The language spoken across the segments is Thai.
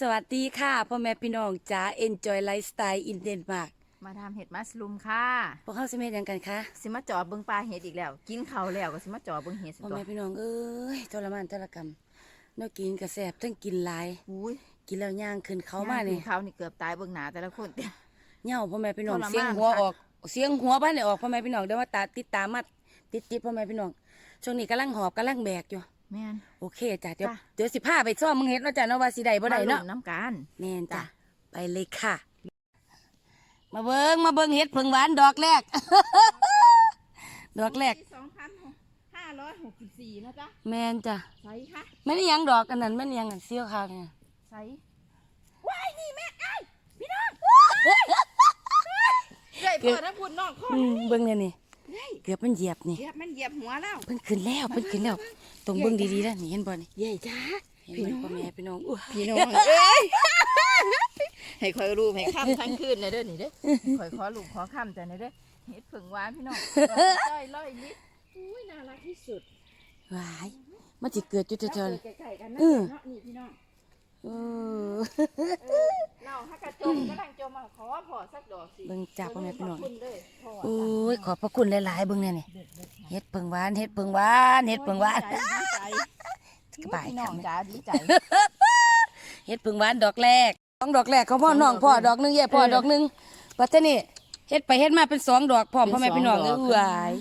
สวัสดีค่ะพ่อแม่พี่น้องจ๋า Enjoy Lifestyle in Denmark มาทำเห็ดมัสลูมค่ะพวกเขาสิเม็ดยังกันคะสิมาจอบเบิงปลาเห็ดอีกแล้ว กินเขาวแล้วก็สิมาจอบเบิงเห็ดสิพ่อตัวแม่พี่น้องเอ้ยทรมานทรกรรมเนาะกินกระแสบทั้งกินหลาย อุ้ยกินแล้วย่างขึ้นเขามานี่เขานี่เกือบตายเบิงหนาแต่ละคนเตี้ยเหย่าพ่อแม่พี่น้องทรมาน เสียงหัวค่ะออกเสียงหัวบ้านเนี่ยออกพ่อแม่พี่น้องเดี๋ยวว่าตาติดตามมาติดติดพ่อแม่พี่น้องช่วงนี้กำลังหอบกำลังแบกอยู่ แม่น โอเคจ้ะเดี๋ยวจ้ะ เดี๋ยวสิพาไปซ่อมมึงเฮ็ดเนาะจ้ะเนาะว่าสิได้บ่ได้เนาะ มลุ้น้ำกัน แม่นจ้ะ จ้ะ ไปเลยค่ะ มาเบิงมาเบิงเฮ็ดเพิงหวานดอกแรก ดอกแรก สองพันห้าร้อยหกสิบสี่นะจ๊ะแม่นจ้ะใส่ค่ะแม่นอิหยังดอกอันนั้นแม่นอิหยังอันเสี้ยวขาวเนี่ยใส่ว้ายนี่แม่ไอ้ายพี่น้องเฮ้ยพอถ้าพูดนอกข้ออืมเบิ่งเนี่ยนี่ เฮ้ยเกือบมันเหยียบนี่เหยียบมันเหยียบหัวแล้วเพิ่นขึ้นแล้วเพิ่นขึ้นแล้ว ตรงเบิ่งดีๆนะนี่เห็นบ่นี่เย้จ้าเห็นบ่พ่อแม่พี่น้องอู้พี่น้องเอ้ยให้คอยรูปให้ค่ำทั้งคืนเลยเด้อนี่เด้อคอยขอรูปขอค่ำแต่นี่เด้อเห็ดผึ่งหวานพี่น้องจ้อยร้อยลิตรอุ้ยน่ารักที่สุดวายมันสิเกิดอยู่แล้วเจอเกิดใกล้ๆกันนะอือเนาะนี่พี่น้องๆเออเออเราฮักกระจมกำลังจมมาขอพอสักดอกสิเบิ่งจับพ่อแม่พี่น้องขบคุณเลยพ่อโอ้ยขอบพระคุณหลายๆเบิ่งเนี่ยนี่เด็ดเด็ดเฮ็ดเพิงหวานเฮ็ดเพิงหวานเฮ็ดเพิงหวานดีใจสบายพี่น้ค่ะองจ๋าดีใจเฮ็ดเพิงหวานดอกแรกสองดอกแรกเขาพ่อสองน้องพ่อดอกดอกหนึงแย่พ่อเออดอกหนึงปัจจุบันเฮ็ดไปเฮ็ดมาเป็นสองดอกพร้อมเป็นพ่อแม่พี่น้องสองดเอ้อกยหวาย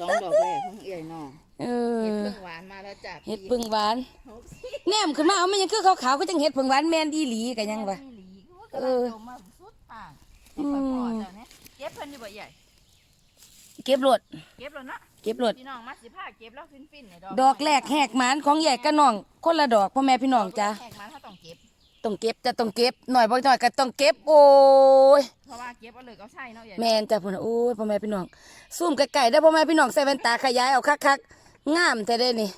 สองดอกแรกของเอ๋ยน้อง เอเห็ดอผึ่งหวานมาแล้วจ้ะเฮ็ดเพิงหวานหกสิบแนมขึ้นมาเอามันยังคือขาวๆก็จังเฮ็ดเพิงหวานแม่นอีหลีกันยังวะเออจมมาสุดป่างให้คอยพอเจ้าเนี่ยเก็บเพิ่นอยู่บ่ใหญ่เก็บรถเก็บแล้วเนาะเก็บรถพี่น้องมาสิผ้าเก็บแล้วฟินฟินๆในดอกดอกแรกแหกหมานของใหญ่กับน้องคนละดอกพ่อแม่พี่น้องจ้ะแหกมันเขาต้องเก็บต้องเก็บจะต้องเก็บหน่อยบ่หน่อยก็ต้องเก็บโอ้ยเพราะว่าเก็บเอาเลยเอาใช่เนาะใหญ่แม่นจ้ะพุ่นน่ะโอ้ยพ่อแม่พี่น้องซูมไกลๆได้อพ่อแม่พี่น้องใส่แว่นตาขยายเอาคักๆ งามแต่ได้นี่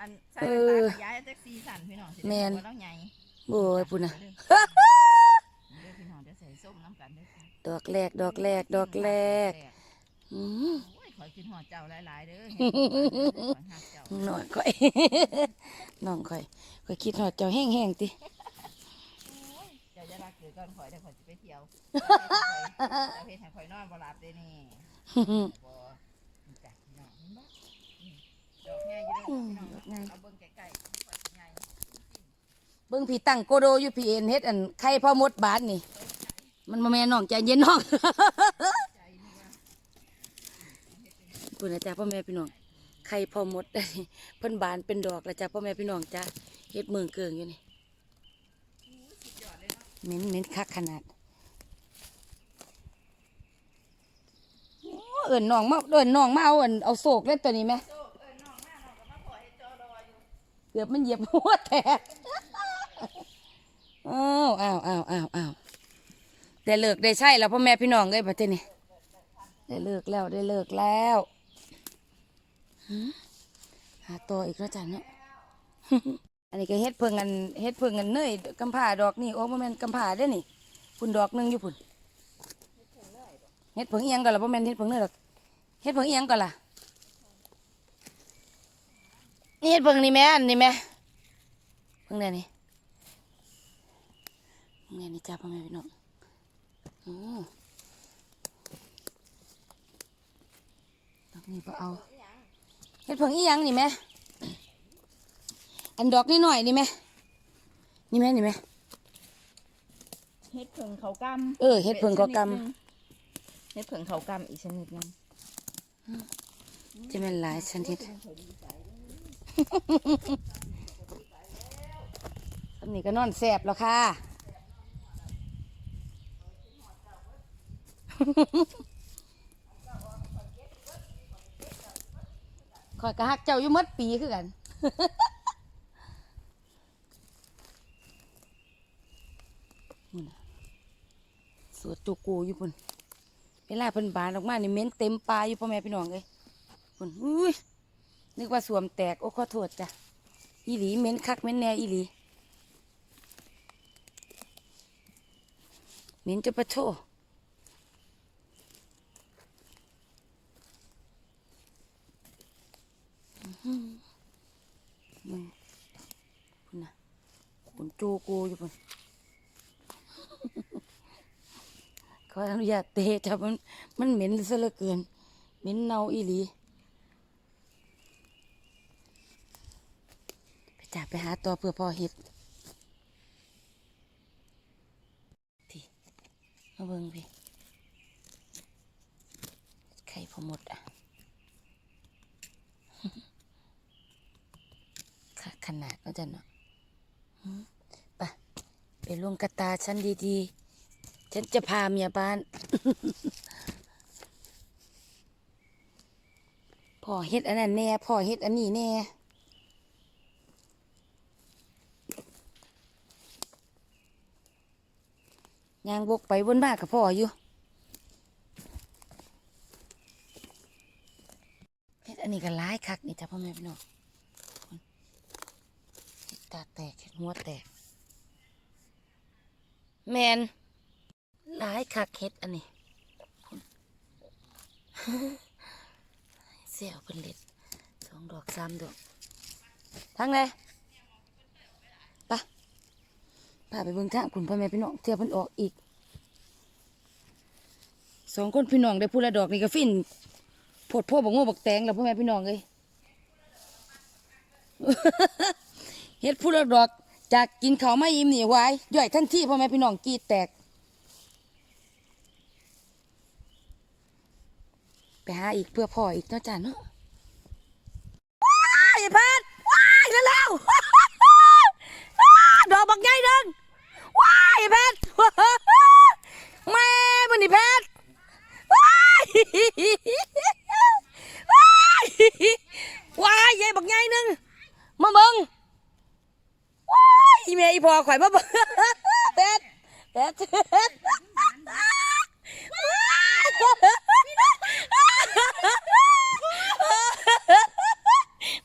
อันใส่เอเวอลาขยายแท็กซี่สั่นพี่น้องสิได้แม่น บ่ต้องใหญ่โอ้ยพุ่นน่ะเด้อ เด้อพี่น้องเดี๋ยวใส่ส้มน้ำกันเด้อดอกแรก ดอกแรก ดอกแรกอืมโอ้ยขอยกินหอดเจ้าหลายๆเด้อเห็นบ่ขอยหักเจ้า น้องค่อย น้องค่อยค่อยคิดฮอดเจ้าแห้งๆติเจ้าจะรักเกิดก่อนข่อยแต่ข่อยจะไปเที่ยวเจ้าเฮ็ดให้ข่อยนอนบ่หลับเด้นี่บ่นี่จ้ะพี่น้องเห็นบ่นี่ดอก ใหญ่อยู่เด้อพี่น้องเอาเบิ่งใกล้ๆข่อยสิใหญ่เบิ่งพี่ตั้งโกโดอยู่พี่เอ็นเฮ็ดอันไข่พ่อมดบาทนี่ มันบ่แม่นน้องใจเย็นน้องใจนี่ว่าพุ่นนะจ้ะพ่อแม่พี่น้องไข่พ่อมด เพิ่นบานเป็นดอกแล้วจ้ะพ่อแม่พี่น้องจ้ะเฮ็ดเมืองเกิงอยู่นี่เหม็นเหม็นคักขนาดโอ้เอิ้นน้องมาเอิ้นน้องมาเอาอันเอาโศกเล่นตัวนี้ไหมโซ่ กือบมันเหยียบหัวแตกอ้าวอ้าวอ้าวอ้าวอ้าวได้เลิกได้ใช่แล้วพ่อแม่พี่น้องเอ้ยประเทศนี้ได้เลิกแล้วได้เลิกแล้วหาต่ออีกแล้วจ้ะเนาะอันนี้ก็เฮ็ดเพิ่งอันเฮ็ดเพิ่งอันเนยกำผ่าดอกนี่โอ้บ่อแม่กำผ่าเด้นี่พุ่นดอกหนึงอยู่พุ่นเฮ็ดเพิ่งอียงก่อนละบ่อแม่เฮ็ดเพิ่งเนยดอกเฮ็ดเพิ่งอียงก่อนล่ะ นี่เฮ็ดเพิ่งนี่แม่อันนี่แม่เพิ่งได้นี่เพิ่งได้นี่จ้าพ่อแม่พี่น้องอือดอกนี้บ่เอาเฮ็ดเพิ่งอีหยังนี่แม่อันดอกนี่หน่อยนี่ไหมนี่ไหมนี่ไหมเฮ็ดเผิงเขากำเออเฮ็ดเพิ่งก็กเฮ็ดเผิงเขากำอีกชนิดหนึงำจะเป็นหลายชนิด อันนี้ก็นอนแสบแล้วค่ะ คอยกระหักเจ้าอยู่หมดปีคือกัน สวดจุกูอยู่พุ่นเวลาเพิ่นบานออกมานี่เม็นเต็มปลาอยู่พ่อแม่พี่น้องเลยพุ่นอุ้ย นึกว่าสวมแตก โอ้ขอโทษจ้ะ อีหลีเหม็นคักเหม็นแน่อีหลีเหม็นจะปะโชอื้อหือมึงพุ่นะปุ่นจูกูอยู่ปุ่นขออนุญาตเตะจ้ะมันมันเหม็นซะเหลือเกิน เหม็นเน่าอีหลีไป จับไปหาตัวเพื่อพ่อเห็ดพี่มาเบิ่งพี่ไข่พอหมดอะค่ะขนาดก็จะเนาะหืมไปไปลงกระตาฉันดีๆ ฉันจะพาเมียบ้านพ่อเฮ็ดอันนั้นแน่พ่อเฮ็ดอันนี้แน่ ยางบกไปบนบ้ากับพ่ออยู่เฮ็ดอันนี้ก็ร้ายคักนี่จ้ะพ่อแม่พี่น้องเฮ็ดตาแตกเฮ็ดหัวแตก แมนหลายคักเฮ็ดอันนี้เสี่ยวเป็นเล็ดสองดอกสามดอกทั้งเลยไปะ พาไปเบิ่งทางคุณพ่อแม่พี่น้องเที่ยวเพิ่นออกอีกสองคนพี่น้องได้พูดละดอกนี่ก็ฟินโพดโพบักง่บักแตงแล้วพ่อแม่พี่น้องเลยเฮ็ดพูดละดอกจากกินเขาไม่อิ่มนี่ไว้ย่อยทันทีพ่อแม่พี่น้องกีดแตก ไปหาอีกเพื่อพ่ออีกเนาะจ้าเนาะว้ายไอ้พัดว้ายแล้วแล้ว กใหญ่หนึงว้ายไอ้พัดแม่มันนี่พัดว้ายว้ายว้ายใหญ่บักใหญ่หนึงมาเบิ่งว้ายอีแม่อีพ่อข่อยมาเบิ่งแปดแปด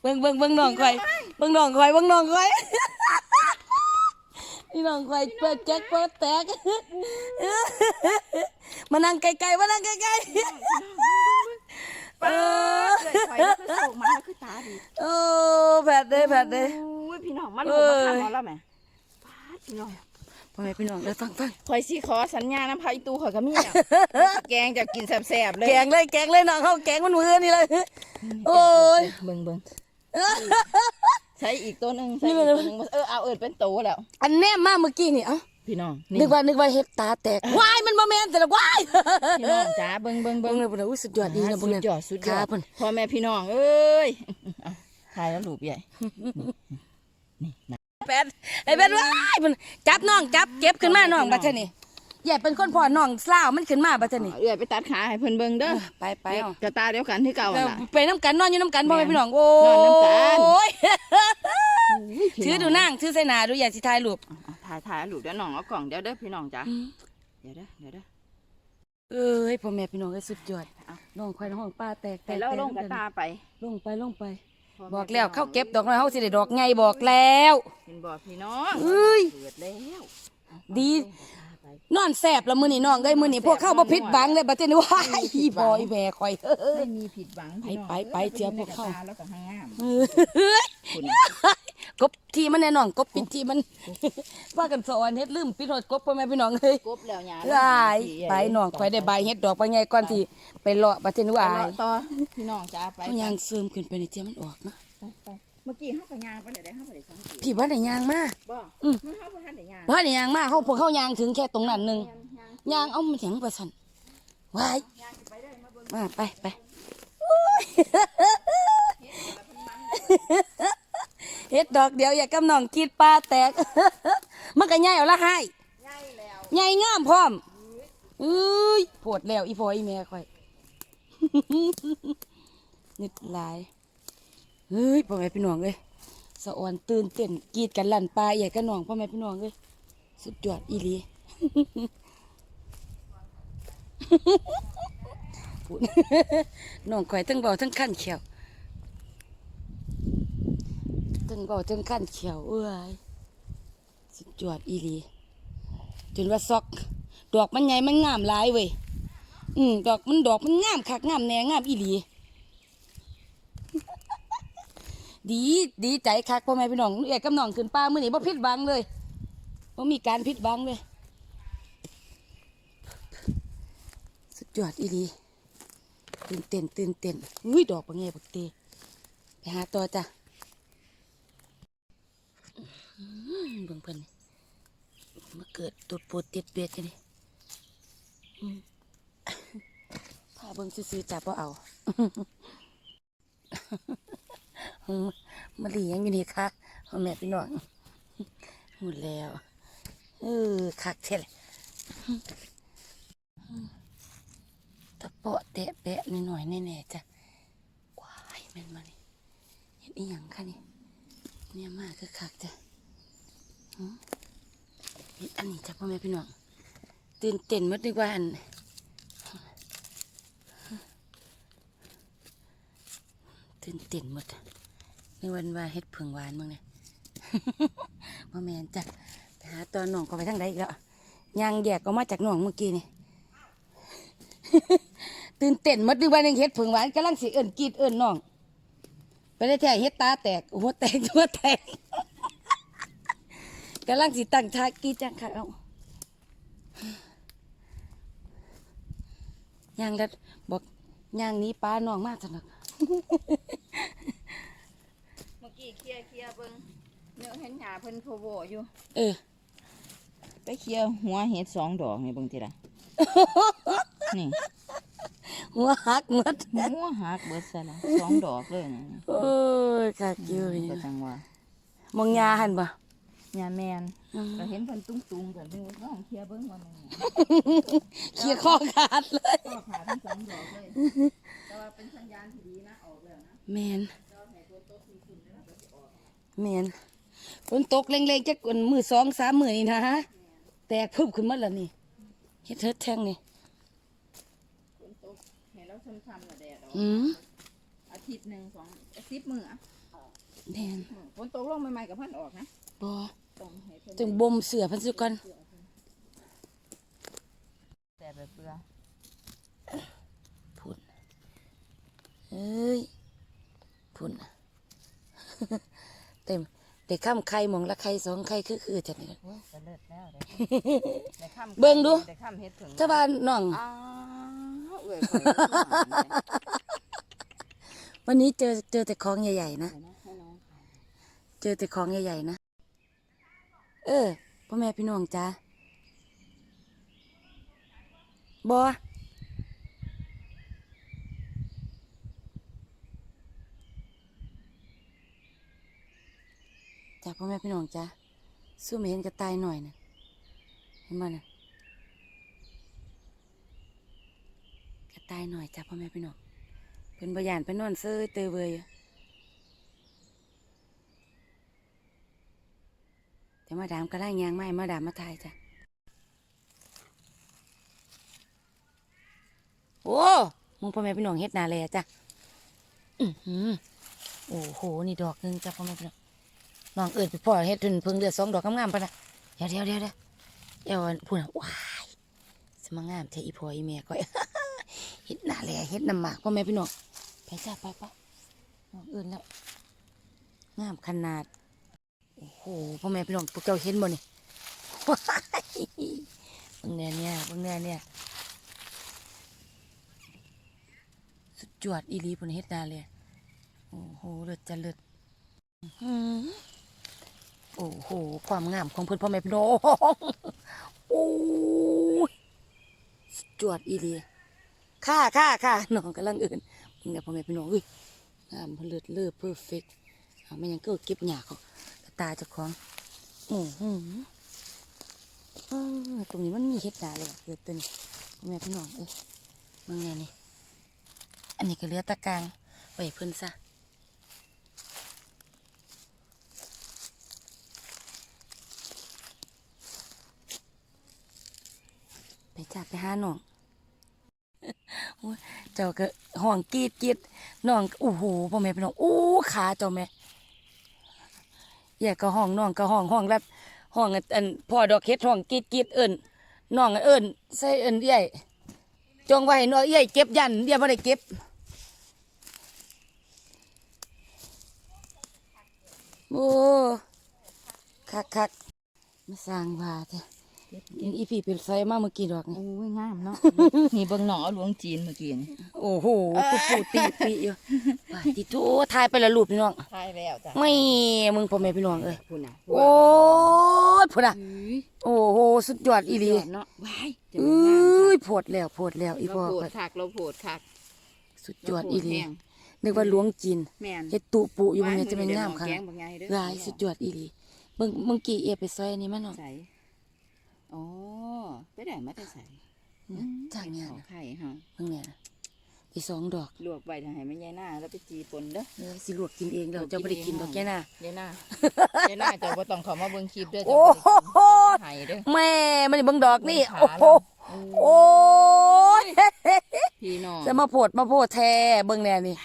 เบิ่งเบิ่งเบิ่งน้องข่อยเบิ่งน้องข่อยเบิ่งน้องข่อย นี่น้องข่อยเปิดแจ็คเปิดแตกมานั่งไกลๆมานั่งไกลๆเออข่อยแล้วคือส่งมาแล้วคือตาดีโอ้แผดเด้แผดเด้อุ้ยพี่น้องมันเอ้ลงมายทำแล้วแม่ปาดพี่น้องพ่อแม่พี่น้องเด้อฟังฟังข่อยสิขอสัญญาน้ำพายตูข่อยก็มีอะแกงจะกินแซ่บๆเลยแกงเลยแกงเลยน้องเขาแกงมันมือนี่เลยโอ้ยเบิ่งเบิ่ง ใช้อีกตัวหนึงใช้นี่อีกมันตัวหนึงเออเอาเอิดเป็นโตแล้ว อันแนมมาเมื่อกี้นี่เอ้าพี่น้องนึกว่านึกว่าเฮ็ดตาแตกว้ายมันบ่แม่นแต่ละว้ายพี่น้องจ้าเบิ่งเบิ่งเบิ่เบิ่งงเลยพุ่นน่ะอุ้ยสุดยอดดีนะสุพุ่นดน่ะยอดสุดยอขาดพุ่นพ่อแม่พี่น้องเอ้ยเอาถ่ายแล้วรูปใหญ่แปดไอ้แปดว้ายพุ่นจับน้องจับเก็บขึ้นมาน้องบัดเทอนี่ ใหญ่เป็นคนพ่อน้องสลาวมันขึ้นมาบัดเทอนี่เอื้อยไปตัดขาให้เพิ่นเบิ่งเด้อไปไปเอากระตาเดียวกันที่เก่าเออน่ะ ไปน้ำกันนอนอยู่น้ำกันพ่อแม่พี่น้องโอ้นอนน้ำกัน ยถือดูนั่งถือใส่หนาดูอยากสิถ่ายรูปเอาถ่ายถ่ายรูปเดี๋ยวน้องเอากล่องเดี๋ยวเด้อพี่น้องจ้าเดี๋ยวเด้อเดี๋ยวเด้อเอ้ยพ่อแม่พี่น้องก็สุดยอดเอาน้องควายน้องห้องป้าแตกแตแต่กแล้วแตกลงกระตาไปลงไปลงไปพ่บอกม่แล้วพี่น้งเข้าเก็บดอกน้อยเฮาสิได้ดอกไงบอกแล้ว เห็นบอกพี่น้องเอ้ย เกิดแล้วดีไป นอนแสบละมื้อนี้น้องเอ้ยมื้อนี้พวกเข้าบ่ผิดบังเลยบัดนี้ว้ายอีบอยแม่ข่อยเอ้ย ไม่มีผิดหวังพี่น้องไปไปไปเจอพวกเขาในระตแล้วก็ห้างงามเฮ้ยคุณกบทีมันแน่นอนกบปิดทีมันว่ากันสอนเฮ็ดลืมปิดโหดกบพ่อแม่พี่น้องเอ้ยกบแล้วหยาลายไปน้องข่อยได้ใบเฮ็ดดอกไปไงก่อนที่ไปเลาะบัดนี้ว่าไปเลาะต่อพี่น้องจ้าไปเอายางเสริมขึ้นไปในเทียมันออกเนาะไปไป เมื่อกี้เฮาก็ยางไปเดี๋ยวได้เฮาบ่ได้สังเกตพี่บ่ได้ยางมา บ่อืม มันเฮาบ่ทันได้ยางบ่ได้ยางมาเฮาพวกเฮายางถึงแค่ตรงนั้นหนึงยางยางยางเอามันหยังประสันวายยางสิไปได้มาเบิ่งมาไปไปเฮ็ดดอกเดียวอย่ากำน้องกิดปลาแตก มันก็ใหญ่เอาละให้ใหญ่แล้วใหญ่งามพร้อมเอ้ยปวดแล้วอีพ่ออีแม่ค่อย นิดหลาย เฮ้ยพ่อแม่พี่น้องเอ้ยสะออนตื่นเต้นกรีดกันลั่นปลาใหญ่กันน้องพ่อแม่พี่น้องเอ้ยสุดยอดอีลีน้องข่อยทั้งเบาทั้งขั้นเขียวทั้งเบาทั้งขั้นเขียวเอ้ยสุดยอดอีลีจนว่าซอกดอกมันใหญ่มันงามหลายเว้ยอืมดอกมันดอกมันงามคักงามแน่งามอีหลี ดีดีใจคักพ่อแม่พี่น้องเอกกับน้องขึ้นป้ามื้อนี้บ่ผิดหวังเลยว่มีการผิดบังเลย สุดยอดอีหลีตื่นเต้นตื่นเต้นอุ้ยดอกปังเงี้ยปักเตไปหาต่อจ้ะอื้อหือเบิ่งเพิ่นมาเกิดตุดปูดติดเบียดจังนี่พาเบิ่งซื่อๆจ้ะบ่เอา มาเลี้ยงอยู่นี่ค่ะพ่อแม่พี่น้องหมดแล้วเออคักเท่เลยตะเปาะแตะแปะนิดหน่อยๆแน่ๆจ้ะว้ายแม่นมานี่เห็นอีหยังคะนี่เนี่ยมากคือคักจ้ะเห็นอันนี้จ้ะพ่อแม่พี่น้องตื่นเต้นหมดดีกว่าอันตื่นเต้นหมด นวันว่าเฮ็ดผึ่งหวานมั้งเนี่ยพ่อแม่นจ้ะไปหาตอนน้องก็ไปทางใดอีกแล้วยางแยกก็มาจากน้องเมื่อกี้นี่ ตื่นเต้นมดดูบ้านยังเฮ็ดผึ่งหวานกำลังสิเอิ้นกีดเอิ้นน้อง ไปได้แท้เฮ็ดตาแตกหัวแตกหัวแตกกำลังสิตั้งท่ากีดจังค่ะเอายางแล้วบอกยางนี้ป้าน้องมากจังเมื่อกี้เคลียร์เคลียร์เบิ่ง เนื้อเห็นหญ้าเพิ่นโพโวอยู่ เออ ไปเคลียร์หัวเห็ดสองดอกนี่เบิ่งทีละนี่ หัวหักหมดหัวหักเบิดซะละสองดอกเลยนะโอ้ยคักอยู่ก็นี่จังว่ามองยาหันบ่หญ้าแมนอืมก็เห็นเพิ่นตุ้งๆกันอยู่น้องเคลียร์เบิ่งว่ามันหยังเคลียร์ข้อขาดเลยก็ขาดทั้งสองดอกเลยแต่ว่าเป็นสัญญาณที่ดีนะออกแล้วนะแมนเจ้าให้ตัวโตขึ้นๆแล้วก็สิออกแมน ฝนตกเล็งๆจักอันมือสองสามมือนี่นะฮะแตกพึบขึ้นมาแล้วนี่เฮ็ดเฮ็ดแทงนี่ฝนตกให้เราช้ำๆน่ะแดดออกอืมอาทิตย์หนึงสองอาทิตย์มื้ออะแมนฝนตกลงใหม่ๆกับเพิ่นออกนะบ่ต้องให้เพิ่นจึงบ่มเสือเพันสุก่อนแต่แบบเปลือพุ่นเอ้ยพุ่นเต็ม แต่ข้ามไข่หมองละไข่สองไข่คือคือจังนี่โอ้ยก็เลิศแล้วเด้ได้ค่ำเบิ่งดู ได้ค่ำเฮ็ดถึงถ้าว่าน้อง อ้าวเอ้ยข่อยก็หวานเลยวันนี้เจอเจอแต่ของใหญ่ๆนะ เดี๋ยวนะให้น้องขายเจอแต่ของใหญ่ๆนะ เออพ่อแม่พี่น้องจ้าบอ จ้าพ่อแม่พี่น้องจ้าสู้ไม่เห็นกระต่ายหน่อยนะเห็นบ่นะกระต่ายหน่อยจ้าพ่อแม่พี่น้องเป็นบยานไปนอนเซ้ยเตยเวยอยู่แต่มาดามก็ไล่ยางไม่มาดามมาทายจ้ะโอ้มึงพ่อแม่พี่น้องเฮ็ดนาแลจ้ะอือหือโอ้โหนี่ดอกหนึงจ้ะพ่อแม่พี่น้อง น้องเอิดไปพ่อเฮ็ดจนเพิ่งเดือดสองดอกงามๆปะนะเดี๋ยวเดี๋ยวเดี๋ยวเดี๋ยวเดี๋ยวพูดนะว้ายสมางามเทอีพ่ออีแม่ก้อยเฮ็ดนาแลเฮ็ดน้ำหมากพ่อแม่พี่น้องไปจ้ะไปไปน้องเอิดแล้วงามขนาดโอ้โหพ่อแม่พี่น้องพวกเจ้าเห็นบ่นี่ว้ายบิ่งแน่เนี่ยบิ่งแน่เนี่ยสุดยอดอีลีพุ่นเฮ็ดนาเลยโอ้โหเลิศจะเลิศอือ โอ้โห ความงามของเพื่อนพ่อแม่พี่น้องโอ้ยสุดยอดอีหลีค่าค่าค่าน้องกำลังเอื่นเบิ่งเนี่ยพ่อแม่พี่น้องเอ้ยงามเลิศเลิศเพอร์เฟกต์เอาไม่ยังก็เก็บหยาเขาตาเจ้าของโอ้โหตรงนี้มันมีเห็ดหนาเลยเกิดตัวนี้พ่อแม่พี่น้องเอ้ยมึงไงนี่อันนี้ก็เลือตะกางไว้ให้เพิ่นซะ จับไปหาน้องเจ้าก็ห้องกีดกีดน้องโอ้โหพ่อแม่พี่น้องโอ้ขาเจ้าแม่แยกก็ห้องน้องก็ห้องห้องรับห้องอันอันพ่อดอกเฮ็ดห้องกีดกีดเอิ้นน้องเอิ้นใส่เอิ้นใหญ่จงไว้หน้อยใหญ่เก็บยันเดี๋ยวบ่ได้เก็บโอ้คักคักมาสร้างว่าแท้อี พี่เป็นไซมาเมื่อกี้ดอกนี่โอ้ยงามเนาะ นี่เบิ่งหนอหลวงจีนเมื่อกี้นี่โอ้โหปุ๊บปุ๊บตีปีอยู่ปาติโตทายไปและรูปพี่น้องทายแล้วจ้ะไม่มึงพ่อแม่พี่น้องเอ้ยพุ่นน่ะโอ้ยพุ่นน่ะเอ้ยโอ้โหสุดยอดอีหลียอดเนาะว้ายจะเอมันงาม้ยโพดแล้วโพดแล้วอีเราพ่อโผก็ดคักเราโผดคักสุดยอดอีหลีเราโผแห้งนึกว่าหลวงจีนแม่นเฮ็ดตุปุอยู่มันเนี่ยจะเป็นงามค่ะค่ะแกงบางไงเด้อหลายสุดยอดอีหลีเบิ่งเมื่อกี้เอไปซอยอันนี้มาเนาะใส่ อ๋อไปได้มาแต่ใส่จ้างงานขอนะไข่ฮะเบิ่งเนี่ยนะอีสองดอกลวกใบทางให้แม่ยายหน้าแล้วไปจีปนเด้อเออสิลวกกินเองเราจะไม่ได้กินดอกแก่น่ะยายหน้ายายหน้าเจ้าบ่ต้องเข้ามาเบิ่งคลิปเด้อโอ้เจ้าโหบ่ได้กินให้เด้อแม่มันเบิ่งดอกนี่เบิ่โอ้งโหขาเราโอ้ยพี่น้องจะมาโพดมาโพดแท้เบิ่งแน่นี่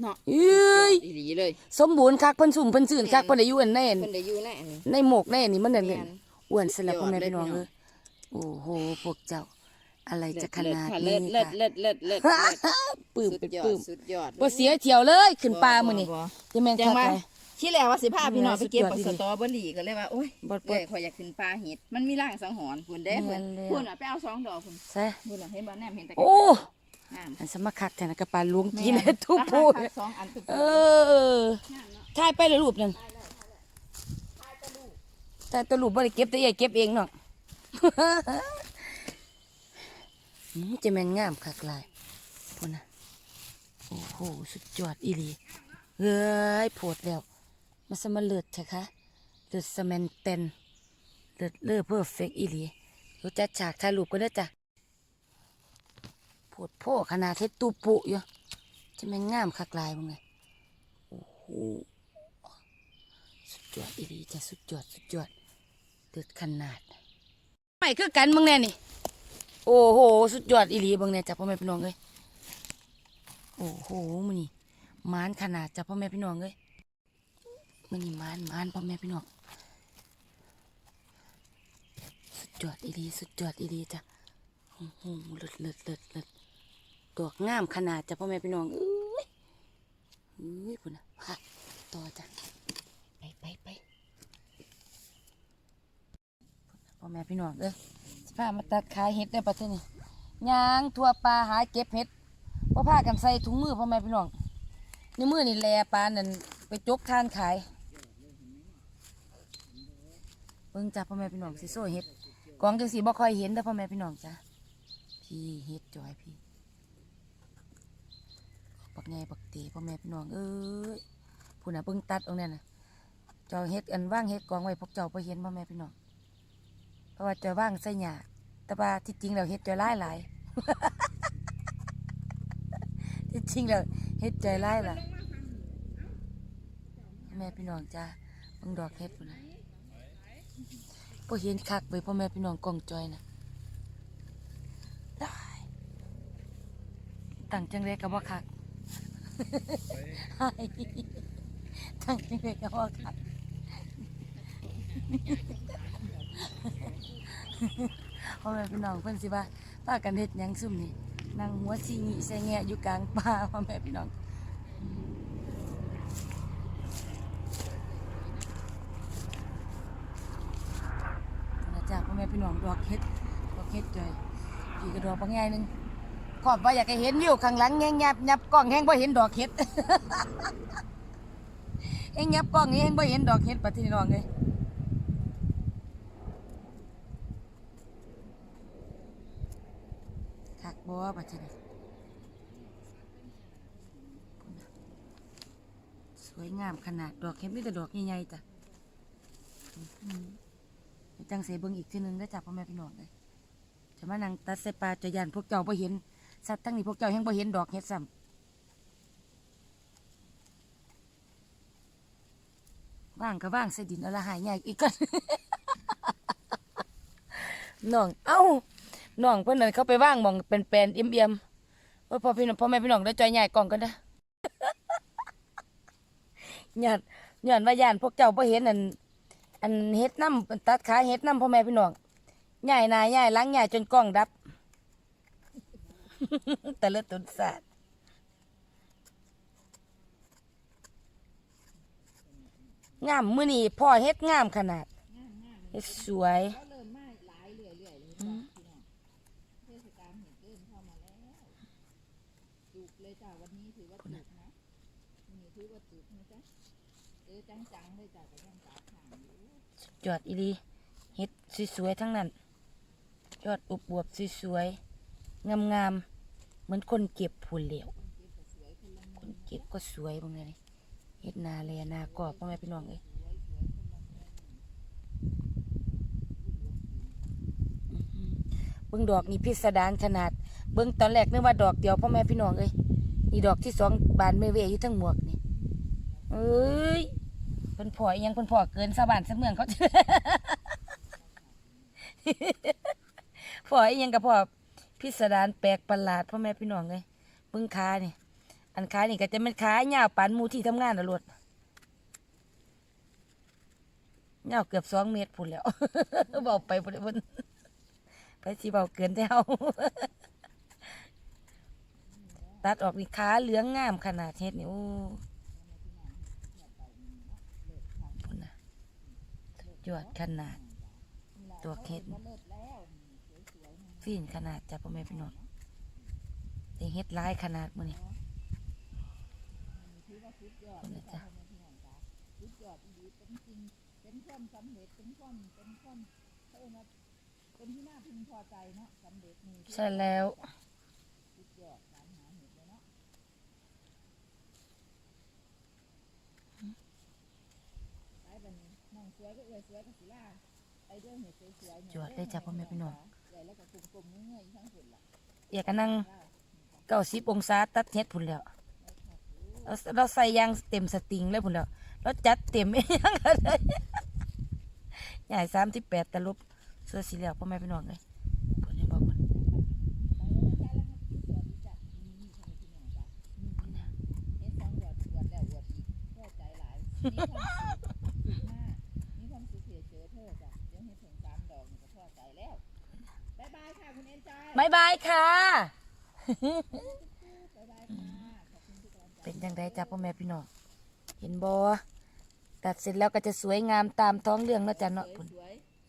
เนาะเอ้ยอีหลีเลย สมบูรณ์คักเพิ่นสุ่มเพิ่นซื่นคักเพิ่นได้อยู่อันแน่นเพิ่นได้อยู่ในอันนี้ในหมกแน่นี่มันนั่นแม่นี่น อ้วนซะแล้วพ่อแม่ยอดเลยพี่น้องพี่น้องเอ้ยโอ้โหพวกเจ้า อะไรจะขนาดเลินี้ศเลิศค่ะเลิศเลิศเลิศเลิศปื้มสุดเป็นยอปื้ดมสุดยอดบ่เสียเที่ยวเลยขึ้นปลามื้อนี้บ่บ่ จะแม่นจัคังกว่าไหมที่แรกว่าสิพาพี่น้องไปเก็บสุดยอดผักสตรอเบอรี่ก็เลยว่าโอ๊ยบ่บ่เอ้ยข่อยอยากขึ้นปลาเห็ดมันมีร่างสังหรณ์พุ่นเด้แม่เพิ่นนแล้วพุ่นน่ะไปเอาสองดอกพุ่นใช่พุ่นน่ะเห็นบ่แนมเห็นแต่โอ้งามอันสมักคักแทนกระปลาหลวงกินแม่ทุบพูดราคาสองอันทุบเออถ่ายไปเลยรูปนั่น แต่ตัวรูปบ่ได้เก็บแต่ใหญ่เก็บเองเนาะอืมจะแมนงามคักลายพุ่นน่ะโอ้โหสุดยอดอีลีเฮ้ยโพดแล้วมาสมาเลิศใช่คะเลิศสแมนเตนเลิศเลอเพอร์เฟกอีลีเดี๋ยวจะฉากถ่ายรูปก็ได้จ้ะโพดโพขนาดเทตูปุอยู่จะแมนงามคักลายมึงไงโอ้โหสุดยอดอีลีจ้ะสุดยอดสุดยอด เลิศขนาดไม่คือกันมึงแน่นี่ โอ้โห สุดยอดอีหลีบึงเนี่ยจ้ะพ่อแม่พี่น้องเอ้ยโอ้โหมันนี่มานขนาดจ้ะพ่อแม่พี่น้องเอ้ยมันนี่มานมานพ่อแม่พี่น้องสุดยอดอีหลีสุดยอดอีหลีจ้ะโอ้โหเลิศเลิศเลิศเลิศดอกงามขนาดจ้ะพ่อแม่พี่น้องเอ้ยเอ้ยพุ่นนะค่ะต่อจ้ะไปไปไป พ่อแม่พี่น้องเอ้ยสิพามาตัดขายเห็ดได้ประเทศนี้ยางทั่วปลาหาเก็บเห็ดพ่อพากันใส่ถุงมือพ่อแม่พี่น้องในมือนี่แลปลานั่นไปจกทานขายเบิ่งจ้าพ่อแม่พี่น้องสิโซ่เห็ดกองจังสีบ่ค่อยเห็นเด้อพ่อแม่พี่น้องจ้าพี่เห็ดจอยพี่บักไงบักเตพ่อแม่พี่น้องเอ้ยผู้น่ะเบิ่งตัดตรงนั้นน่ะจ้าเห็ดอันว่างเห็ดกองไว้พวกเจ้าบ่เห็นพ่อแม่พี่น้อง ราะว่าจะว่างใส่หยาแต่ว่าที่จริงเราเฮ็ดใจร้ายหลายที่จริงเราเฮ็ดใจร้ายลายแม่พี่น้องจ้าเบิ่งดอกเฮ็ดพุ่นะพอเห็นคักไปพ่อแม่พี่น้องกองจอยนะได้ตั้งจังเลยกับว่าคักตั้งจังเลยกับว่าคัก พ่อแม่พี่น้องเพิ่นสิว่าป้ากันเฮ็ดหยังซุ่มนี่นั่งหัวซีงีใส่แงะอยู่กลางป่าพ่อแม่พี่น้องนะจ๊ะพ่อแม่พี่น้องดอกเฮ็ดดอกเฮ็ดจอยพี่ก็ดอกบางแง่หนึงขอบว่าอยากให้เห็นอยู่ข้างหลังแง่ยับยับกล้องแห้งบ่เห็นดอกเฮ็ดแห้งยับกล้องนี้แห้งบ่เห็นดอกเฮ็ดปะที่น้องเอ้ย คักบ่บัดนี้สวยงามขนาดดอกเข็มมีแต่ดอกใหญ่ๆจ้ะจังเสเบิ่งอีกทีนึงได้จ้ะพ่อแม่พี่น้องเลยจะมานั่งตัดใส่ปลาจะยานพวกเจ้าบ่เห็น สัตว์ทั้งนี้พวกเจ้ายังบ่เห็นดอกเฮ็ดซ้ำว่างก็ว่างใส่ดินเอาละหายใหญ่อีกก่อนน้อง เอ้า น้องเพื่อนนั่นเขาไปว่างมองเป็นแปลนเอี่ยมเอี่ยมๆว่าพ่อพี่น้องพ่อแม่พี่น้องได้จอยใหญ่กล่องกันนะญาติญาติว่าญาติพวกเจ้าพ่เห็นอัน อันเฮ็ดน้ำตัดขาเฮ็ดน้ำพ่อแม่พี่น้องใหญ่นาใหญ่ล้างใหญ่จนกล้องดับ แต่เลือดตุนสาดงามมือนี่พ่อเฮ็ดงามขนาดเฮ็ดสวย ยอดอีลีเฮ็ดสวยๆทั้งนั้น ยอดอุบบวบสวยๆงามๆเหมือนคนเก็บผุนเหลวคนเก็บก็สวยบางเลยเฮ็ดนาแลนากรอบพ่อแม่พี่น้องเอ้ยเบิ่งดอกนี่พิสดารขนาด เบิ่งตอนแรกนึกว่าดอกเดียวพ่อแม่พี่น้องเอ้ยนี่ดอกที่สองบานไม่เวอยู่ทั้งหมวกนี่เอ้ย เพิ่นพ่ออีหยังเพิ่นพ่อเกินชาวบ้านชาวเมืองเขา พ่ออีหยังกับพ่อพิสดารแปลกประหลาดพ่อแม่พี่น้องเอ้ยเบิ่งขานี่ อันขานี่ก็จะเป็นขายาวปานหมู่ที่ทำงานน่ะโลดยาวเกือบสองเมตรพุ่นแล้วบอกไปพุ่นเพิ่นไปสิเบาเกินแต่เฮา ตัดออกนี่ขาเหลืองงามขนาดเฮ็ดนี่โอ้พุ่นน่ะสุด ยอดขนาด ตัวเฮ็ดก็เลิศแล้วนี่สวยๆนะฟีนขนาดจ้ะพ่อแม่พี่น้องแต่เฮ็ดหลายขนาดมื้อนี้นี่ถือว่าสุดยอดเลยจ้ะพ่อแม่พี่น้องจ้ะสุดยอดอีหลีเป็นจริง เป็นความสำเร็จ เป็นความ เป็นความเขาเรียกว่าเป็นที่น่าพึงพอใจเนาะสำเร็จนี่ ใช่แล้ว สุดยอดการหาเห็ดเลยเนาะไปบัดนี้น้อง สวยก็เอื้อยสวยก็สิล่าไปเรื่องเห็ดสวยๆเนี่ยจวดเลยจ้ะพ่อแม่พี่น้อง ใหญ่แล้วก็กลมๆเงื่อยๆทั้งฝุ่นล่ะเอียก็นั่งล่า90องศาตัดเฮ็ดพุ่นแล้วเราเราใส่ยางเต็มสตริงเลยพุ่นแล้วเราจัดเต็มอีหยังก็ได้ใหญ่38ตลบเสื้อสีเหลืองพ่อแม่พี่น้องเอ้ยพุ่นนี่บอกพุ่นไปแล้วจ้ะแล้วครับสวัสดีจ้ะนี่พ่อแม่พี่น้องจ้ะนี่นะเฮ็ดสองหยอดอวดแล้วอวดอีกพอใจหลาย บายบายค่ะ เป็นจังไดจ้ะพ่อแม่พี่น้อง เห็นบ่ตัดเสร็จแล้วก็จะสวยงามตามท้องเรื่องเนาะจ้ะเนาะพุ่น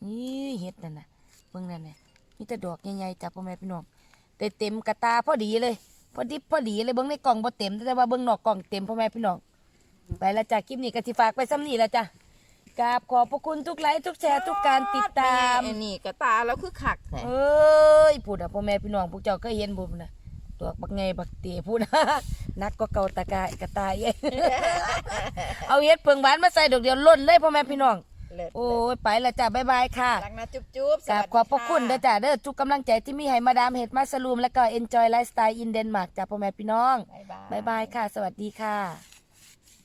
นี่เฮ็ดนั่นน่ะเบิ่งนั่นน่ะมีแต่ดอกใหญ่ๆจ้ะพ่อแม่พี่น้องได้เต็มกระตาพอดีเลย พอดิบพอดีเลยเบิ่งในกล่องบ่เต็มแต่ว่าเบิ่งนอกกล่องเต็มพ่อแม่พี่น้องไปแล้วจ้ะคลิปนี้ก็สิฝากไปซ้ำนี้แล้วจ้ะ กราบขอบพระคุณทุกไลค์ทุกแชร์ทุกการติดตาม แอันนี้กระตาแล้วคือขักแท้เอ้ยพูดอะพ่อแม่พี่น้องพวกเจ้าก็เห็นบุญนะดอกบักไงบักเตีพูดนะ นักก็เก่าตะกายกระตายเอ้ยเอาเฮ็ดเพิงหวานมาใส่ดอกเดียวล้นเลยพ่อแม่พี่น้อง เลิศโอ้ยไปและจ้ะบ๊ายบายค่ะรักนะจุ๊บจุ๊บกราบขอบพระคุณเด้อจ้ะเด้อทุกกำลังใจที่มีให้มาดามเฮ็ดมาสลูมแล้วก็ enjoy lifestyle in Denmark จ้ะพ่อแม่พี่น้องบ๊ายบาย บ๊ายบายค่ะ สวัสดีค่ะ